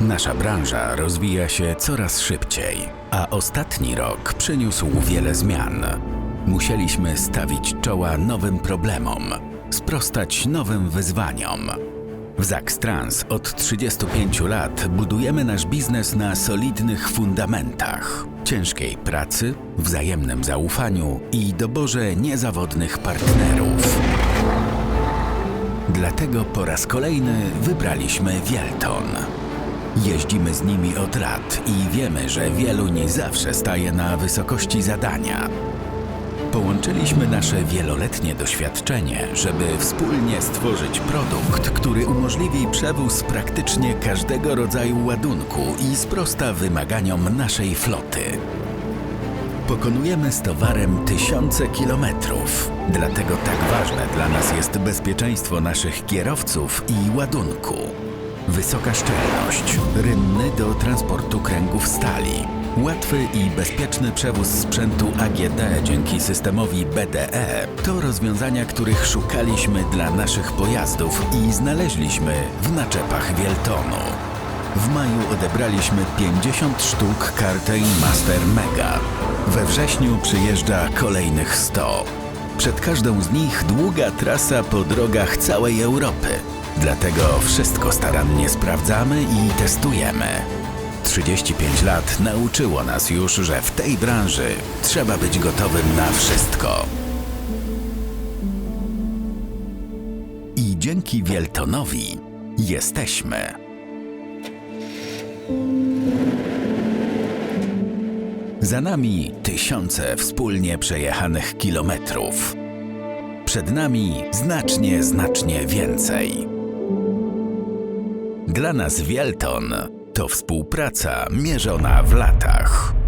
Nasza branża rozwija się coraz szybciej, a ostatni rok przyniósł wiele zmian. Musieliśmy stawić czoła nowym problemom, sprostać nowym wyzwaniom. W Zakstrans od 35 lat budujemy nasz biznes na solidnych fundamentach, ciężkiej pracy, wzajemnym zaufaniu i doborze niezawodnych partnerów. Dlatego po raz kolejny wybraliśmy Wielton. Jeździmy z nimi od lat i wiemy, że wielu nie zawsze staje na wysokości zadania. Połączyliśmy nasze wieloletnie doświadczenie, żeby wspólnie stworzyć produkt, który umożliwi przewóz praktycznie każdego rodzaju ładunku i sprosta wymaganiom naszej floty. Pokonujemy z towarem tysiące kilometrów, dlatego tak ważne dla nas jest bezpieczeństwo naszych kierowców i ładunku. Wysoka szczelność, rynny do transportu kręgów stali, łatwy i bezpieczny przewóz sprzętu AGD dzięki systemowi BDE to rozwiązania, których szukaliśmy dla naszych pojazdów i znaleźliśmy w naczepach Wieltonu. W maju odebraliśmy 50 sztuk Cartain Master Mega. We wrześniu przyjeżdża kolejnych 100. Przed każdą z nich długa trasa po drogach całej Europy. Dlatego wszystko starannie sprawdzamy i testujemy. 35 lat nauczyło nas już, że w tej branży trzeba być gotowym na wszystko. I dzięki Wieltonowi jesteśmy. Za nami tysiące wspólnie przejechanych kilometrów. Przed nami znacznie, znacznie więcej. Dla nas Wielton to współpraca mierzona w latach.